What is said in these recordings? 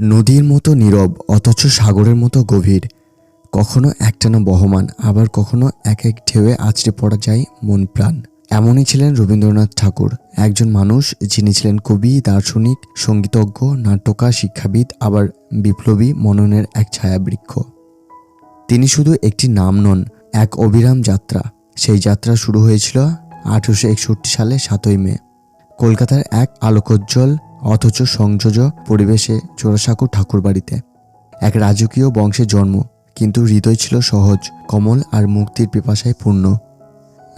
নদীর মতো নীরব, অথচ সাগরের মতো গভীর। কখনো একটানা বহমান, আবার কখনো এক এক ঢেউয়ে আছড়ে পড়া যায় মন প্রাণ এমনই ছিলেন রবীন্দ্রনাথ ঠাকুর, একজন মানুষ যিনি ছিলেন কবি, দার্শনিক, সঙ্গীতজ্ঞ, নাট্যকার, শিক্ষাবিদ, আবার বিপ্লবী মননের এক ছায়াবৃক্ষ। তিনি শুধু একটি নাম নন, এক অবিরাম যাত্রা। সেই যাত্রা শুরু হয়েছিল আঠেরোশো একষট্টি সালে সাতই মে। কলকাতার এক আলোকোজ্জ্বল অথচ সংযোজ পরিবেশে জোড়াসাঁকো ঠাকুরবাড়িতে। এক রাজকীয় বংশে জন্ম, কিন্তু হৃদয় ছিল সহজ, কমল আর মুক্তির পিপাসায় পূর্ণ।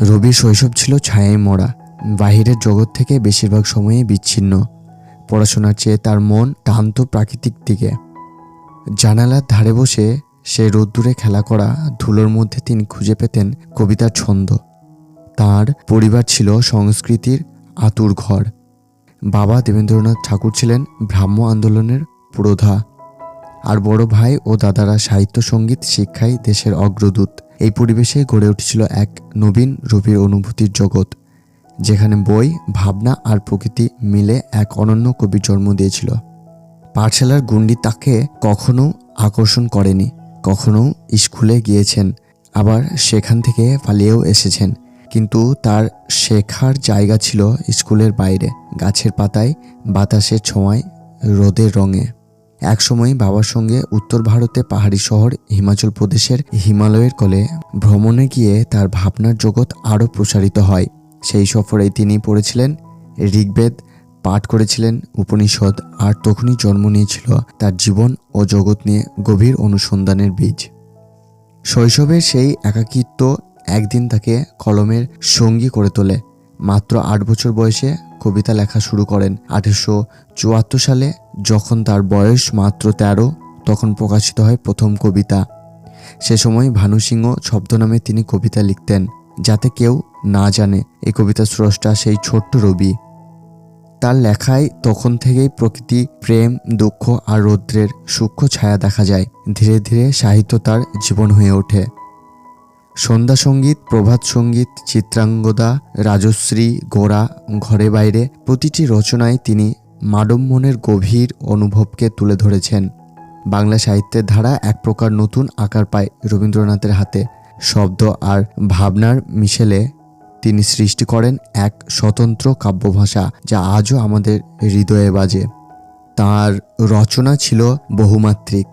রবির শৈশব ছিল ছায়ায় মরা, বাহিরের জগৎ থেকে বেশিরভাগ সময়ই বিচ্ছিন্ন। পড়াশোনার চেয়ে তার মন টানত প্রাকৃতিক দিকে। জানালার ধারে বসে সে রোদ্দুরে খেলা করা ধুলোর মধ্যে তিনি খুঁজে পেতেন কবিতার ছন্দ। তার পরিবার ছিল সংস্কৃতির আতুর ঘর বাবা দেবেন্দ্রনাথ ঠাকুর ছিলেন ব্রাহ্ম আন্দোলনের পুরোধা। আর বড় ভাই ও দাদারা সাহিত্য, সংগীত শিক্ষায় দেশের অগ্রদূত। এই পরিবেশে গড়ে উঠেছিল এক নবীন রবির অনুভূতির জগৎ, যেখানে বই, ভাবনা আর প্রকৃতি মিলে এক অনন্য কবির জন্ম দিয়েছিল। পাঠশালার গুন্ডি তাকে কখনো আকর্ষণ করেনি, কখনো স্কুলে গিয়েছেন, আবার সেখান থেকে পালিয়েও এসেছেন। কিন্তু তার শেখার জায়গা ছিল স্কুলের বাইরে, গাছের পাতায় বাতাসের ছোঁয়ায়, রোদের রঙে। একসময় বাবার সঙ্গে উত্তর ভারতে পাহাড়ি শহর হিমাচল প্রদেশের হিমালয়ের কোলে ভ্রমণে গিয়ে তার ভাবনার জগৎ আরও প্রসারিত হয়। সেই সফরেই তিনি পড়েছিলেন, ঋগ্বেদ পাঠ করেছিলেন, উপনিষদ আর তখনই জন্ম নিয়েছিল তার জীবন ও জগৎ নিয়ে গভীর অনুসন্ধানের বীজ। শৈশবের সেই একাকিত্ব একদিন তাকে কলমের সঙ্গী করে তোলে। মাত্র আট বছর বয়সে কবিতা লেখা শুরু করেন। আঠেরোশো চুয়াত্তর সালে যখন তার বয়স মাত্র তেরো, তখন প্রকাশিত হয় প্রথম কবিতা। সে সময় ভানু সিংহ ছদ্মনামে তিনি কবিতা লিখতেন, যাতে কেউ না জানে এই কবিতা স্রষ্টা সেই ছোট্ট রবি। তার লেখায় তখন থেকেই প্রকৃতি, প্রেম, দুঃখ আর রৌদ্রের সূক্ষ্ম ছায়া দেখা যায়। ধীরে ধীরে সাহিত্য তার জীবন হয়ে ওঠে। সন্ধ্যা সংগীত, প্রভাত সংগীত, চিত্রাঙ্গদা, রাজশ্রী গোড়া ঘরে বাইরে প্রতিটি রচনায় তিনি মাডম্মনের গভীর অনুভবকে তুলে ধরেছেন। বাংলা সাহিত্যের ধারা এক প্রকার নতুন আকার পায় রবীন্দ্রনাথের হাতে। শব্দ আর ভাবনার মিশেলে তিনি সৃষ্টি করেন এক স্বতন্ত্র কাব্যভাষা যা আজও আমাদের হৃদয়ে বাজে। তার রচনা ছিল বহুমাত্রিক।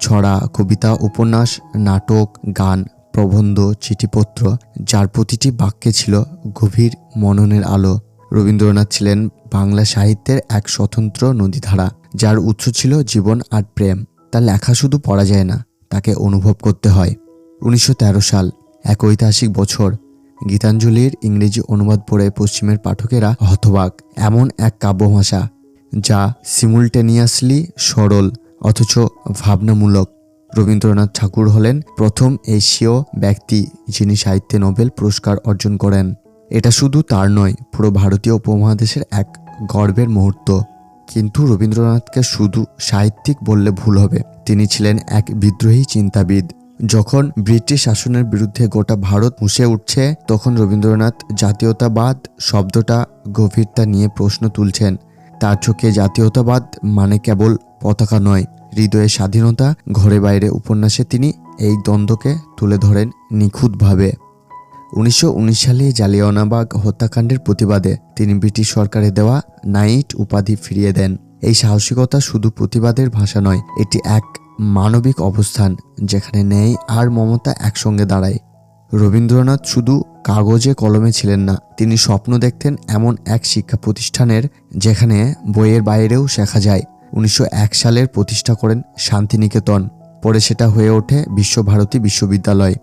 ছড়া, কবিতা, উপন্যাস, নাটক, গান প্রবন্ধ, চিঠিপত্র, যার প্রতিটি বাক্যে ছিল গভীর মননের আলো। রবীন্দ্রনাথ ছিলেন বাংলা সাহিত্যের এক স্বতন্ত্র নদীধারা, যার উৎস ছিল জীবন আর প্রেম। তার লেখা শুধু পড়া যায় না, তাকে অনুভব করতে হয়। উনিশশো তেরো সাল, এক ঐতিহাসিক বছর। গীতাঞ্জলির ইংরেজি অনুবাদ পড়ে পশ্চিমের পাঠকেরা হতবাক, এমন এক কাব্যভাষা, যা সিমুলটেনিয়াসলি সরল, অথচ ভাবনামূলক। রবীন্দ্রনাথ ঠাকুর হলেন প্রথম এশীয় ব্যক্তি যিনি সাহিত্যে নোবেল পুরস্কার অর্জন করেন। এটা শুধু তার নয়, পুরো ভারতীয় উপমহাদেশের এক গর্বের মুহূর্ত। কিন্তু রবীন্দ্রনাথকে শুধু সাহিত্যিক বললে ভুল হবে। তিনি ছিলেন এক বিদ্রোহী চিন্তাবিদ। যখন ব্রিটিশ শাসনের বিরুদ্ধে গোটা ভারত মুছে উঠছে, তখন রবীন্দ্রনাথ জাতীয়তাবাদ শব্দটা গভীরতা নিয়ে প্রশ্ন তুলছেন। তার চোখে জাতীয়তাবাদ মানে কেবল পতাকা নয় হৃদয়ের স্বাধীনতা, ঘরে বাইরে উপন্যাসে তিনি এই দ্বন্দ্বকে তুলে ধরেন নিখুঁতভাবে। উনিশশো উনিশ সালে জালিয়ানাবাগ হত্যাকাণ্ডের প্রতিবাদে তিনি ব্রিটিশ সরকারের দেওয়া নাইট উপাধি ফিরিয়ে দেন। এই সাহসিকতা শুধু প্রতিবাদের ভাষা নয়, এটি এক মানবিক অবস্থান যেখানে ন্যায় আর মমতা একসঙ্গে দাঁড়ায়। রবীন্দ্রনাথ শুধু কাগজে কলমে ছিলেন না, তিনি স্বপ্ন দেখতেন এমন এক শিক্ষা প্রতিষ্ঠানের যেখানে বইয়ের বাইরেও শেখা যায়। উনিশশো এক সালের প্রতিষ্ঠা করেন শান্তিনিকেতন। পরে সেটা হয়ে ওঠে বিশ্বভারতী বিশ্ববিদ্যালয়,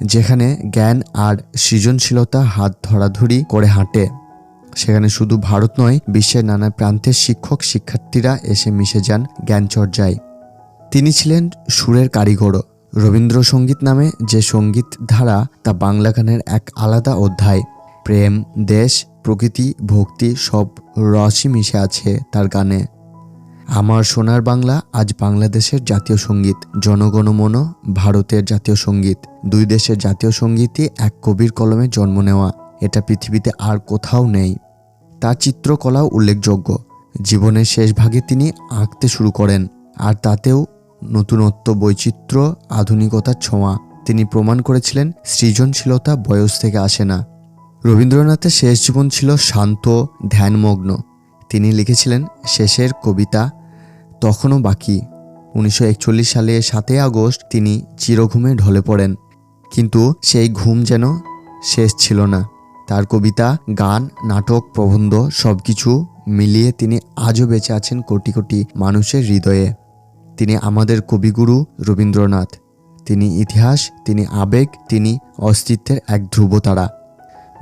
যেখানে জ্ঞান আর সৃজনশীলতা হাত ধরাধরি করে হাঁটে। সেখানে শুধু ভারত নয়, বিশ্বের নানা প্রান্তের শিক্ষক, শিক্ষার্থীরা এসে মিশে যান জ্ঞানচর্যায় তিনি ছিলেন সুরের কারিগরও। রবীন্দ্রসঙ্গীত নামে যে সংগীত ধারা, তা বাংলা গানের এক আলাদা অধ্যায়। প্রেম, দেশ, প্রকৃতি, ভক্তি সব রসই মিশে আছে তার গানে। আমার সোনার বাংলা আজ বাংলাদেশের জাতীয় সংগীত জনগণমন ভারতের জাতীয় সংগীত। দুই দেশের জাতীয় সঙ্গীতই এক কবির কলমে জন্ম নেওয়া, এটা পৃথিবীতে আর কোথাও নেই। তার চিত্রকলাও উল্লেখযোগ্য। জীবনের শেষ ভাগে তিনি আঁকতে শুরু করেন, আর তাতেও নতুনত্ব, বৈচিত্র্য, আধুনিকতার ছোঁয়া। তিনি প্রমাণ করেছিলেন, সৃজনশীলতা বয়স থেকে আসে না। রবীন্দ্রনাথের শেষ জীবন ছিল শান্ত, ধ্যানমগ্ন। তিনি লিখেছিলেন শেষের কবিতা তখনও বাকি। উনিশশো একচল্লিশ সালে সাতই আগস্ট তিনি চিরঘুমে ঢলে পড়েন। কিন্তু সেই ঘুম যেন শেষ ছিল না। তার কবিতা, গান, নাটক, প্রবন্ধ সব কিছু মিলিয়ে তিনি আজও বেঁচে আছেন কোটি কোটি মানুষের হৃদয়ে। তিনি আমাদের কবিগুরু রবীন্দ্রনাথ। তিনি ইতিহাস, তিনি আবেগ, তিনি অস্তিত্বের এক ধ্রুবতারা।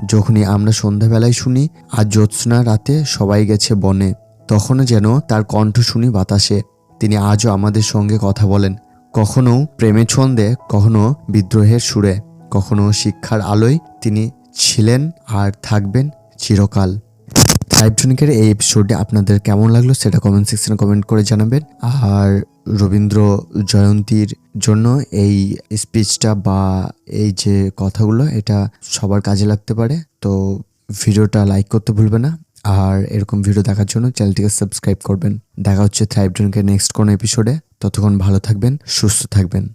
যখনই আমরা সন্ধ্যাবেলায় শুনি আর জ্যোৎস্না রাতে সবাই গেছে বনে, তখনও যেন তার কণ্ঠ শুনি বাতাসে। তিনি আজও আমাদের সঙ্গে কথা বলেন। কখনো প্রেমে ছন্দে কখনো বিদ্রোহের সুরে কখনো শিক্ষার আলোয় তিনি ছিলেন আর থাকবেন চিরকাল। ট্রাইবজনিকের এই এপিসোডে আপনাদের কেমন লাগল সেটা কমেন্ট সেকশনে কমেন্ট করে জানাবেন। আর রবীন্দ্র জয়ন্তীর জন্য এই স্পিচটা বা এই যে কথাগুলো, এটা সবার কাজে লাগতে পারে। তো ভিডিওটা লাইক করতে ভুলবে না। আর এরকম ভিডিও দেখার জন্য চ্যানেলটিকে সাবস্ক্রাইব করবেন। দেখা হচ্ছে থ্রাইভ থ্রাইবজনকে নেক্সট কোনো এপিসোডে ততক্ষণ ভালো থাকবেন, সুস্থ থাকবেন।